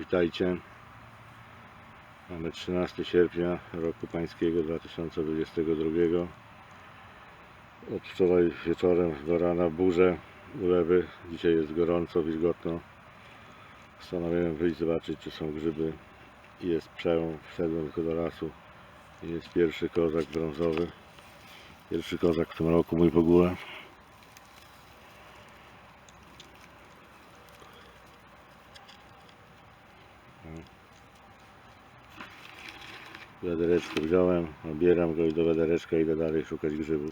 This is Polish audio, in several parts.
Witajcie. Mamy 13 sierpnia roku pańskiego 2022. Od wczoraj wieczorem do rana burze, ulewy. Dzisiaj jest gorąco, wilgotno. Postanowiłem wyjść zobaczyć, czy są grzyby. Jest przełom. Wszedłem tylko do lasu. Jest pierwszy kozak brązowy. Pierwszy kozak w tym roku mój w ogóle. Wiadereczko wziąłem, obieram go i do wiadereczka idę dalej szukać grzybów.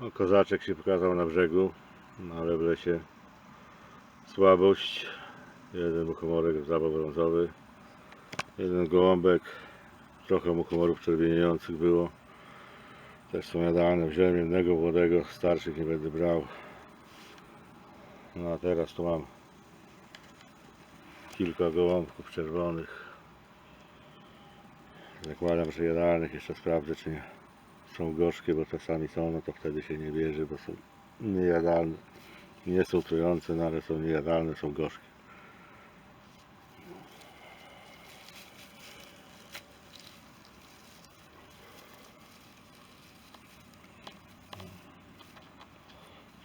No, kozaczek się pokazał na brzegu, no, ale w lesie słabość. Jeden muchomorek zabaw brązowy, jeden gołąbek, trochę muchomorów czerwieniejących było. Też są jadalne. Wziąłem jednego młodego, starszych nie będę brał. No a teraz tu mam kilka gołąbków czerwonych. Zakładam, że jadalnych jeszcze sprawdzę, czy nie są gorzkie, bo czasami są, no to wtedy się nie bierze, bo są niejadalne. Nie są trujące, no ale są niejadalne, są gorzkie.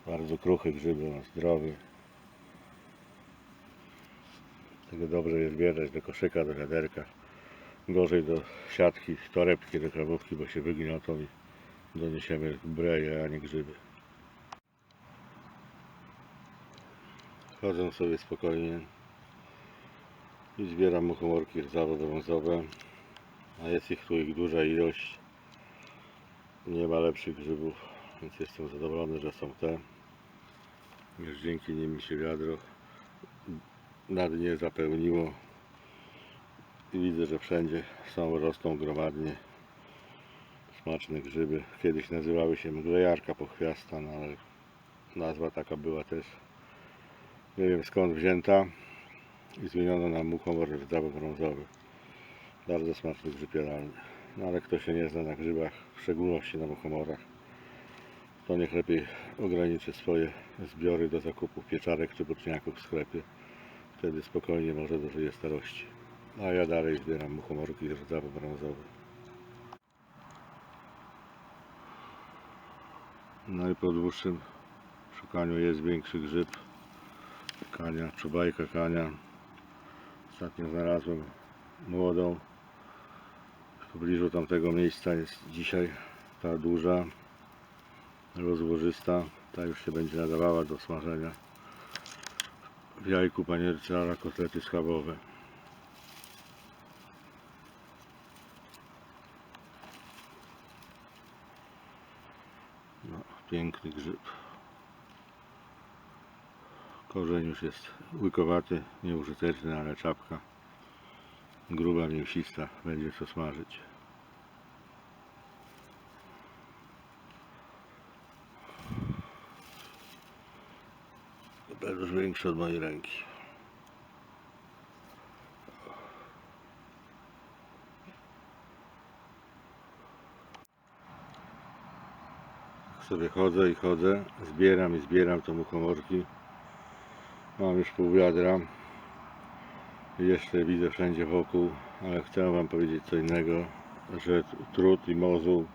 Bardzo kruchy grzyby, no, zdrowy. Tego dobrze jest zbierać do koszyka, do wiaderka. Gorzej do siatki, torebki, do krawówki, bo się wygniotą i doniesiemy breje, a nie grzyby. Chodzę sobie spokojnie i zbieram muchomorki rdzawo-brązowe, a jest ich tu ich duża ilość. Nie ma lepszych grzybów, więc jestem zadowolony, że są te. Już dzięki nim mi się wiadro na dnie zapełniło i widzę, że wszędzie są, rosną gromadnie smaczne grzyby. Kiedyś nazywały się mglejarka pochwiasta, no ale nazwa taka była też nie wiem skąd wzięta i zmieniono na muchomor rdzawo-brązowy. Bardzo smaczny grzyb jadalny. No ale kto się nie zna na grzybach, w szczególności na muchomorach, to niech lepiej ograniczy swoje zbiory do zakupu pieczarek czy boczniaków w sklepie. Wtedy spokojnie może dożyje starości. A ja dalej zbieram muchomorki rdzawo-brązowe. No i po dłuższym szukaniu jest większy grzyb kania, czubajka kania. Ostatnio znalazłem młodą. W pobliżu tamtego miejsca jest dzisiaj ta duża, rozłożysta. Ta już się będzie nadawała do smażenia w jajku panierce ala kotlety schabowe. No, piękny grzyb. Korzeń już jest łykowaty, nieużyteczny, ale czapka gruba, mięsista, będzie co smażyć. Chyba już większy od mojej ręki. Sobie chodzę i chodzę, zbieram i zbieram te muchomorki. Mam już pół wiadra. Jeszcze widzę wszędzie wokół, ale chcę Wam powiedzieć co innego, że trud i mozuł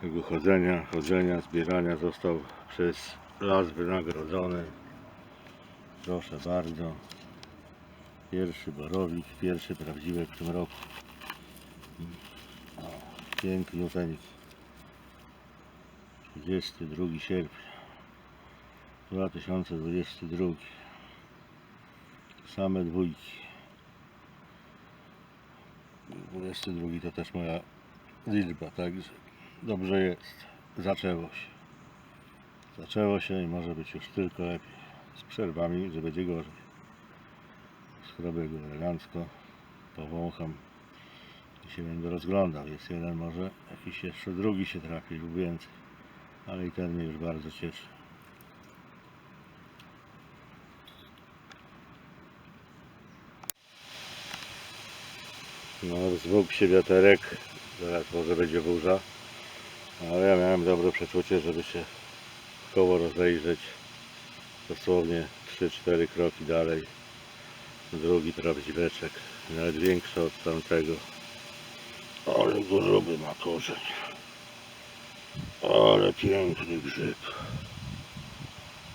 tego chodzenia, chodzenia, zbierania został przez las wynagrodzony. Proszę bardzo. Pierwszy borowik, pierwszy prawdziwy w tym roku. O, piękniuteńki. 22 sierpnia 2022. Same dwójki. 22 to też moja liczba, także dobrze jest. Zaczęło się. Zaczęło się i może być już tylko lepiej. Z przerwami, że będzie gorzej. Skrobię go elegancko, powącham i się będę rozglądał. Jest jeden może, jakiś jeszcze drugi się trafi lub więcej. Ale i ten mnie już bardzo cieszy. No, zwógł się wiaterek, zaraz może będzie burza, ale ja miałem dobre przeczucie, żeby się koło rozejrzeć dosłownie 3-4 kroki dalej drugi prawdziweczek, nawet większy od tamtego. Ale gruby ma korzeń. Ale piękny grzyb.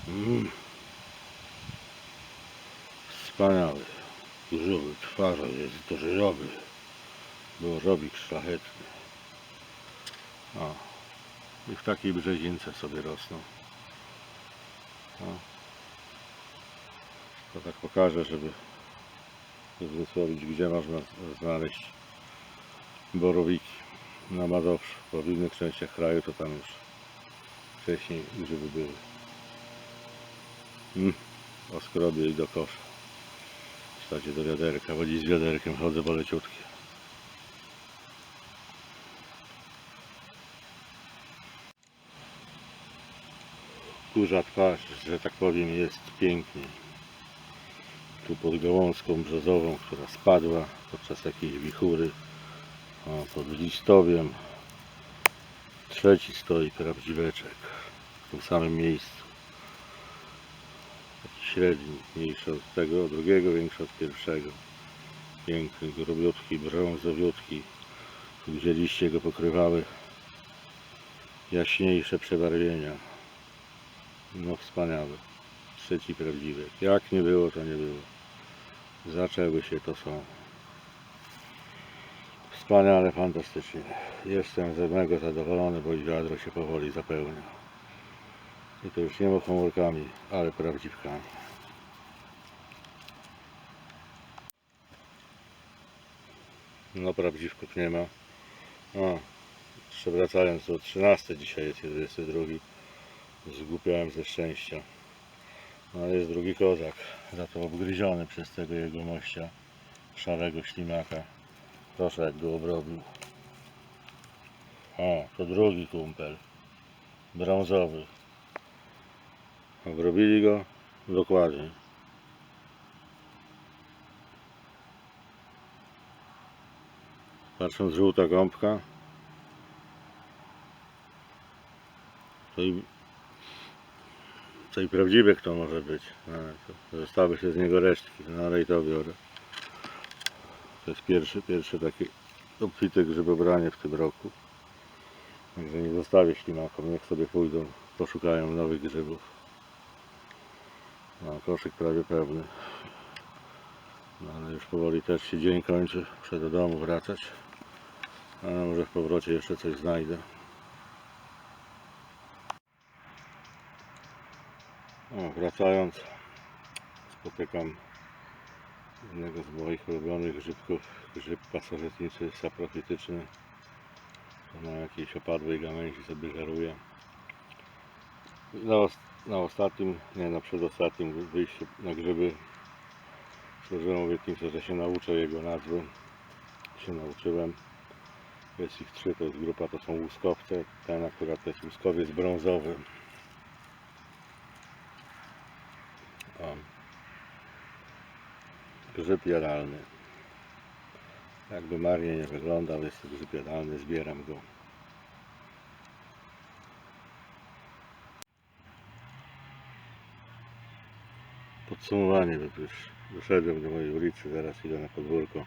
Mm. Wspaniały. Gruby, twarza jest zdrowy. Był robik szlachetny. O. I w takiej brzezince sobie rosną. O. To tak pokażę, żeby uzmysłowić, gdzie można znaleźć borowiki na Mazowszu. Bo w innych częściach kraju to tam już wcześniej grzyby były. Mm. Oskrobię i do kosza. Wstacie do wiaderka, bo dziś z wiaderkiem chodzę, bo leciutkie. Kurza twarz, że tak powiem, jest pięknie. Tu pod gałązką brzozową, która spadła podczas jakiejś wichury. O, pod listowiem. Trzeci stoi prawdziweczek w tym samym miejscu. Taki średni, mniejszy od tego drugiego, większy od pierwszego. Piękny, grubiutki, brązowiutki. Gdzie liście go pokrywały jaśniejsze przebarwienia. No wspaniały. Trzeci prawdziwy. Jak nie było, to nie było. Zaczęły się, to są. Wspaniale, fantastycznie. Jestem ze mego zadowolony, bo wiadro się powoli zapełnia. I to już nie mochomórkami, ale prawdziwkami. No prawdziwków nie ma. O, jeszcze wracając do 13, dzisiaj jest 22. Zgłupiałem ze szczęścia. No jest drugi kozak, za to obgryziony przez tego jego mościa, szarego ślimaka. Proszę jak go obrobił. O, to drugi kumpel, brązowy. Obrobili go dokładnie. Patrząc żółta gąbka, to i co i prawdziwy kto może być. No, zostały się z niego resztki, no ale i to biorę. To jest pierwszy, pierwszy taki obfite grzybobranie w tym roku. Także nie zostawię ślimakom, niech sobie pójdą, poszukają nowych grzybów. No, koszyk prawie pełny. No, ale już powoli też się dzień kończy, muszę do domu wracać. Ale może w powrocie jeszcze coś znajdę. Wracając, spotykam jednego z moich ulubionych grzybków, grzyb pasożytniczy, saprofityczny. To na jakiejś opadłej gałęzi sobie żaruje. Na, na ostatnim, nie na przedostatnim wyjściu na grzyby złożyłem obietnicę, że się nauczę jego nazwy. Się nauczyłem. Jest ich trzy, to jest grupa, to są łuskowce. Ten akurat to jest łuskowiec brązowy. Grzyb jadalny. Jakby marnie nie wyglądał, jest to grzyb jadalny, zbieram go. Podsumowanie, bo już wyszedłem do mojej ulicy, zaraz idę na podwórko.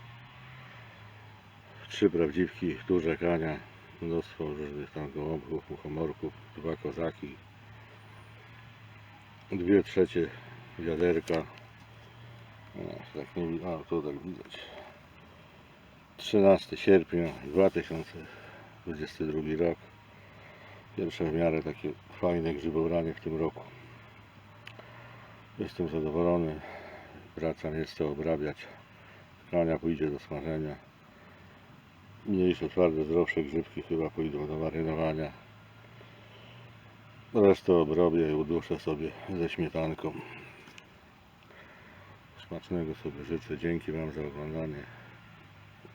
Trzy prawdziwki, duże kania, mnóstwo różnych tam gołąbków, muchomorków, dwa kozaki, dwie trzecie wiaderka. Tak nie widać, o tu tak widać. 13 sierpnia 2022 rok. Pierwsze w miarę takie fajne grzybobranie w tym roku. Jestem zadowolony. Wracam jeszcze obrabiać. Kania pójdzie do smażenia. Mniejsze, twarde, zdrowsze grzybki chyba pójdą do marynowania. Resztę obrobię i uduszę sobie ze śmietanką. Smacznego sobie życzę. Dzięki Wam za oglądanie.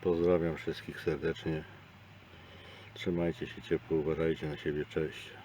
Pozdrawiam wszystkich serdecznie. Trzymajcie się ciepło, uważajcie na siebie. Cześć.